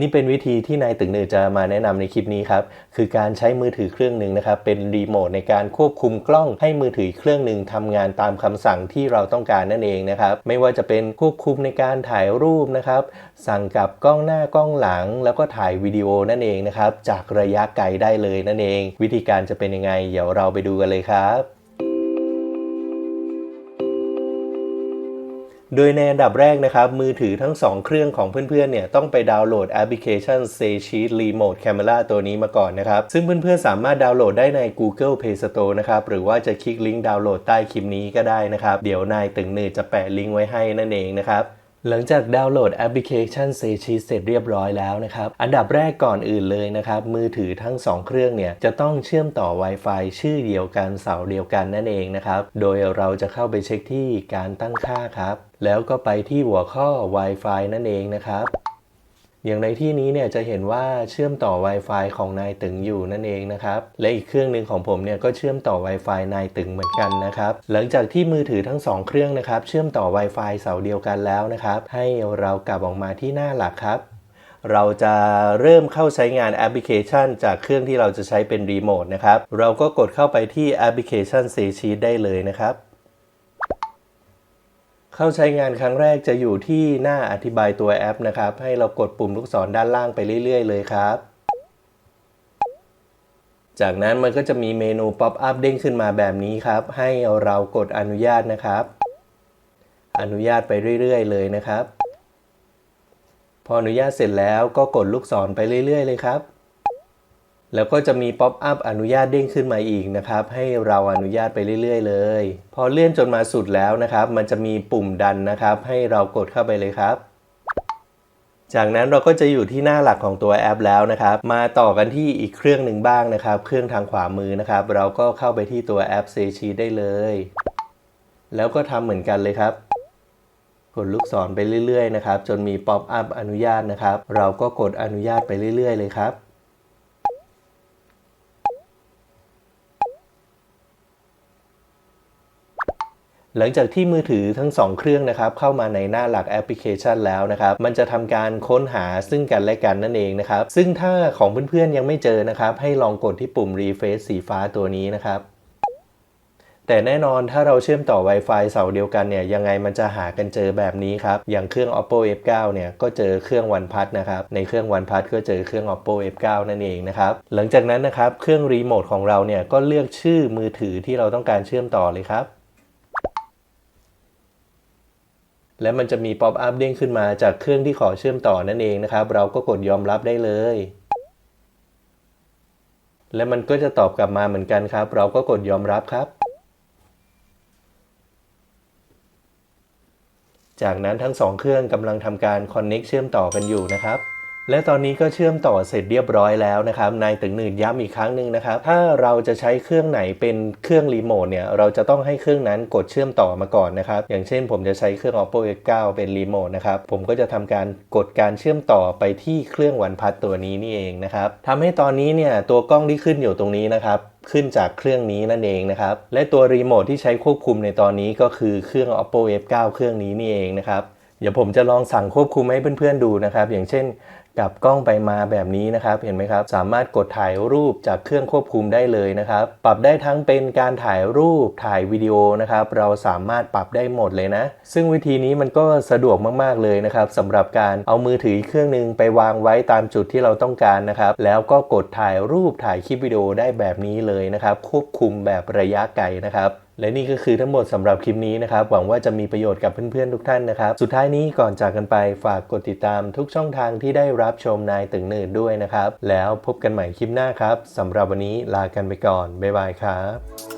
นี่เป็นวิธีที่นายตึงหนือจะมาแนะนำในคลิปนี้ครับ คือการใช้มือถือเครื่องหนึ่งนะครับ เป็นรีโมทในการควบคุมกล้องให้มือถือเครื่องหนึ่งทำงานตามคำสั่งที่เราต้องการนั่นเองนะครับ ไม่ว่าจะเป็นควบคุมในการถ่ายรูปนะครับ สั่งกลับกล้องหน้ากล้องหลัง แล้วก็ถ่ายวิดีโอนั่นเองนะครับ จากระยะไกลได้เลยนั่นเอง วิธีการจะเป็นยังไง เดี๋ยวเราไปดูกันเลยครับ โดยในอันดับแรกนะครับ มือถือทั้ง 2 เครื่องของเพื่อนๆเนี่ยต้องไปดาวน์โหลดแอปพลิเคชัน Say Sheet Remote Camera ตัวนี้มาก่อนนะครับ ซึ่งเพื่อนๆสามารถดาวน์โหลดได้ใน Google Play Store นะครับ หรือว่าจะคลิกลิงก์ดาวน์โหลดใต้คลิปนี้ก็ได้นะครับ เดี๋ยวนายตึงเนยจะแปะลิงก์ไว้ให้นั่นเองนะครับ หลังจากดาวน์โหลดแอปพลิเคชันเซชีเสร็จเรียบร้อยแล้วนะครับ อันดับแรกก่อนอื่นเลยนะครับ มือถือทั้ง 2 เครื่องเนี่ย จะต้องเชื่อมต่อ Wi-Fi ชื่อเดียวกันเสาเดียวกันนั่นเองนะครับ โดยเราจะเข้าไปเช็คที่การตั้งค่าครับ แล้วก็ไปที่หัวข้อ Wi-Fi นั่นเองนะครับ อย่างในที่นี้เนี่ยจะเห็นว่าเชื่อมต่อ Wi-Fi ของนายตึงอยู่นั่นเองนะครับ และอีกเครื่องหนึ่งของผมเนี่ยก็เชื่อมต่อ Wi-Fi นายตึงเหมือนกันนะครับ หลังจากที่มือถือทั้ง 2 เครื่องนะครับ เชื่อมต่อ Wi-Fi เสาเดียวกันแล้วนะครับ ให้เรากลับออกมาที่หน้าหลักครับเราจะเริ่มเข้าใช้งานแอปพลิเคชัน จากเครื่องที่เราจะใช้เป็นรีโมทนะครับ เราก็กดเข้าไปที่แอปพลิเคชัน s a y Sheet ได้เลยนะครับ เข้าใช้งานครั้งแรกจะอยู่ที่หน้าอธิบายตัวแอปนะครับ ให้เรากดปุ่มลูกศรด้านล่างไปเรื่อย ๆ เลยครับ จากนั้นมันก็จะมีเมนูป๊อปอัพเด้งขึ้นมาแบบนี้ครับ ให้เรากดอนุญาตนะครับ อนุญาตไปเรื่อย ๆ เลยนะครับ พออนุญาตเสร็จแล้วก็กดลูกศรไปเรื่อย ๆ เลยครับ แล้วก็จะมีป๊อปอัพอนุญาตเด้งขึ้นมาอีกนะครับ ให้เราอนุญาตไปเรื่อยๆเลย พอเลื่อนจนมาสุดแล้วนะครับ มันจะมีปุ่มดันนะครับ ให้เรากดเข้าไปเลยครับ จากนั้นเราก็จะอยู่ที่หน้าหลักของตัวแอปแล้วนะครับ มาต่อกันที่อีกเครื่องหนึ่งบ้างนะครับ เครื่องทางขวามือนะครับ เราก็เข้าไปที่ตัวแอป s a y Sheet ได้เลย แล้วก็ทำเหมือนกันเลยครับกดลูกศรไปเรื่อยๆนะครับ จนมีป๊อปอัพอนุญาตนะครับ เราก็กดอนุญาตไปเรื่อยๆเลยครับ หลังจากที่มือถือทั้ง 2 เครื่องนะครับเข้ามาในหน้าหลักแอปพลิเคชันแล้วนะครับมันจะทำการค้นหาซึ่งกันและกันนั่นเองนะครับซึ่งถ้าของเพื่อนๆยังไม่เจอนะครับให้ลองกดที่ปุ่ม refresh สีฟ้าตัวนี้นะครับแต่แน่นอนถ้าเราเชื่อมต่อ Wi-Fi เสาเดียวกันเนี่ยยังไงมันจะหากันเจอแบบนี้ครับ อย่างเครื่อง Oppo F9 เนี่ยก็เจอเครื่อง OnePlus นะครับ ในเครื่อง OnePlus ก็เจอเครื่อง Oppo F9 นั่นเองนะครับ หลังจากนั้นนะครับเครื่องรีโมทของเราเนี่ยก็เลือกชื่อมือถือที่เราต้องการเชื่อมต่อเลยครับ และมันจะมีป๊อปอัพเด้งขึ้นมาจากเครื่องที่ขอเชื่อมต่อนั่นเองนะครับ เราก็กดยอมรับได้เลย และมันก็จะตอบกลับมาเหมือนกันครับ เราก็กดยอมรับครับ จากนั้นทั้งสองเครื่องกำลังทำการคอนเน็กเชื่อมต่อกันอยู่นะครับ และตอนนี้ก็เชื่อมต่อเสร็จเรียบร้อยแล้วนะครับนายตึงหนืดย้ำอีกครั้งหนึ่งนะครับ ถ้าเราจะใช้เครื่องไหนเป็นเครื่องรีโมทเนี่ยเราจะต้องให้เครื่องนั้นกดเชื่อมต่อมาก่อนนะครับ อย่างเช่นผมจะใช้เครื่อง oppo x9 เป็นรีโมทนะครับผมก็จะทำการกดการเชื่อมต่อไปที่เครื่องวันพัดตัวนี้นี่เองนะครับทำให้ตอนนี้เนี่ยตัวกล้องที่ขึ้นอยู่ตรงนี้นะครับขึ้นจากเครื่องนี้นั่นเองนะครับ และตัวรีโมทที่ใช้ควบคุมในตอนนี้ก็คือเครื่อง oppo f9 เครื่องนี้นี่เองนะครับ เดี๋ยวผมจะลองสั่งควบคุมให้เพื่อนๆดูนะครับ อย่างเช่น กับกล้องไปมาแบบนี้นะครับเห็นไหมครับ สามารถกดถ่ายรูปจากเครื่องควบคุมได้เลยนะครับ ปรับได้ทั้งเป็นการถ่ายรูปถ่ายวิดีโอนะครับ เราสามารถปรับได้หมดเลยนะ ซึ่งวิธีนี้มันก็สะดวกมากๆเลยนะครับสำหรับการเอามือถืออีกเครื่องหนึ่งไปวางไว้ตามจุดที่เราต้องการนะครับ แล้วก็กดถ่ายรูปถ่ายคลิปวิดีโอได้แบบนี้เลยนะครับ ควบคุมแบบระยะไกลนะครับและนี่ก็คือทั้งหมดสำหรับคลิปนี้นะครับ หวังว่าจะมีประโยชน์กับเพื่อนๆทุกท่านนะครับ สุดท้ายนี้ก่อนจากกันไปฝากกดติดตามทุกช่องทางที่ได้รับชมนายตึงเนิดด้วยนะครับ แล้วพบกันใหม่คลิปหน้าครับสำหรับวันนี้ลากันไปก่อน บ๊ายบายครับ